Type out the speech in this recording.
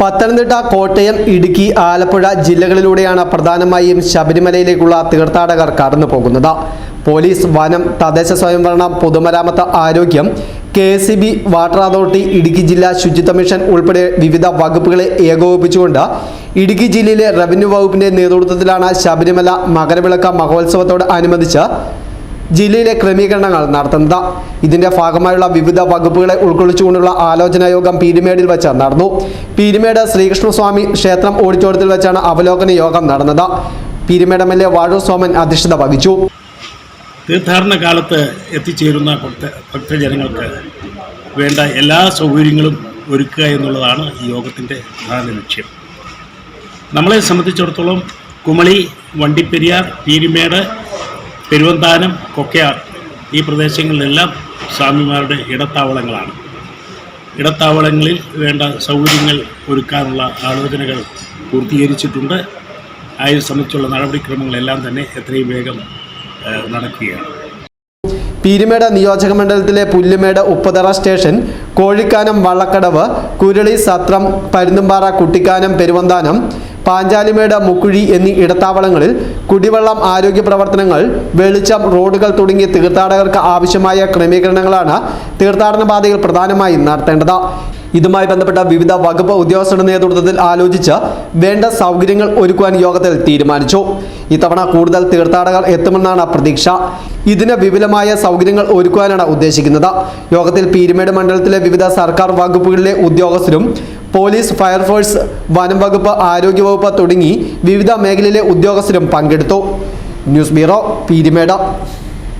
പത്തനംതിട്ട കോട്ടയം ഇടുക്കി ആലപ്പുഴ ജില്ലകളിലൂടെയാണ് പ്രധാനമായും ശബരിമലയിലേക്കുള്ള തീർത്ഥാടകർ കടന്നു പോകുന്നത് പോലീസ് വനം തദ്ദേശ സ്വയംഭരണ പൊതുമരാമത്ത് ആരോഗ്യം K C B water authority Idukki ജില്ലാ ശുചിത്വ മിഷൻ ഉൾപ്പെടെ വിവിധ വകുപ്പുകളെ ഏകോപിപ്പിച്ചുകൊണ്ട് ഇടുക്കി ജില്ലയിലെ റവന്യൂ വകുപ്പിന്റെ നേതൃത്വത്തിലാണ് ശബരിമല മകരവിളക്ക് മഹോത്സവത്തോട് അനുബന്ധിച്ച് ജില്ലയിലെ ക്രമീകരണങ്ങൾ നടത്തുന്നത്. ഇതിന്റെ ഭാഗമായുള്ള വിവിധ വകുപ്പുകളെ ഉൾക്കൊള്ളിച്ചുകൊണ്ടുള്ള ആലോചനാ യോഗം പീരുമേടിൽ വെച്ച് നടന്നു. പീരുമേട് ശ്രീകൃഷ്ണസ്വാമി ക്ഷേത്രം ഓഡിറ്റോറിയത്തിൽ വെച്ചാണ് അവലോകന യോഗം നടന്നത്. Peerumedu M L A Vazhoor Soman അധ്യക്ഷത വഹിച്ചു. തീർത്ഥാടന കാലത്ത് എത്തിച്ചേരുന്ന ഭക്ത ഭക്തജനങ്ങൾക്ക് വേണ്ട എല്ലാ സൗകര്യങ്ങളും ഒരുക്കുക എന്നുള്ളതാണ് ഈ യോഗത്തിന്റെ പ്രധാന ലക്ഷ്യം. നമ്മളെ സംബന്ധിച്ചിടത്തോളം കുമളി വണ്ടിപ്പെരിയാർ പീരിമേട് പെരുവന്താനം കൊക്കയാർ ഈ പ്രദേശങ്ങളിലെല്ലാം സ്വാമിമാരുടെ ഇടത്താവളങ്ങളാണ്. ഇടത്താവളങ്ങളിൽ വേണ്ട സൗകര്യങ്ങൾ ഒരുക്കാനുള്ള ആലോചനകൾ പൂർത്തീകരിച്ചിട്ടുണ്ട്. അതിനെ സംബന്ധിച്ചുള്ള നടപടിക്രമങ്ങളെല്ലാം തന്നെ എത്രയും വേഗം നടക്കുകയാണ്. പീരുമേട് നിയോജക മണ്ഡലത്തിലെ പുല്ലുമേട് ഉപ്പതറ സ്റ്റേഷൻ കോഴിക്കാനം വള്ളക്കടവ് കുരളി സത്രം പരുന്തുംപാറ കുട്ടിക്കാനം പെരുവന്താനം പാഞ്ചാലിമേട് മുക്കുഴി എന്നീ ഇടത്താവളങ്ങളിൽ കുടിവെള്ളം ആരോഗ്യ പ്രവർത്തനങ്ങൾ വെളിച്ചം റോഡുകൾ തുടങ്ങിയ തീർത്ഥാടകർക്ക് ആവശ്യമായ ക്രമീകരണങ്ങളാണ് തീർത്ഥാടന പാതയിൽ പ്രധാനമായും നടത്തേണ്ടത്. ഇതുമായി ബന്ധപ്പെട്ട വിവിധ വകുപ്പ് ഉദ്യോഗസ്ഥരുടെ നേതൃത്വത്തിൽ ആലോചിച്ച് വേണ്ട സൗകര്യങ്ങൾ ഒരുക്കുവാൻ യോഗത്തിൽ തീരുമാനിച്ചു. ഇത്തവണ കൂടുതൽ തീർത്ഥാടകർ എത്തുമെന്നാണ് പ്രതീക്ഷ. ഇതിന് വിപുലമായ സൗകര്യങ്ങൾ ഒരുക്കുവാനാണ് ഉദ്ദേശിക്കുന്നത്. യോഗത്തിൽ പീരുമേട് മണ്ഡലത്തിലെ വിവിധ സർക്കാർ വകുപ്പുകളിലെ ഉദ്യോഗസ്ഥരും പോലീസ് ഫയർഫോഴ്സ് വനം വകുപ്പ് ആരോഗ്യവകുപ്പ് തുടങ്ങി വിവിധ മേഖലയിലെ ഉദ്യോഗസ്ഥരും പങ്കെടുത്തു. News bureau Peermade.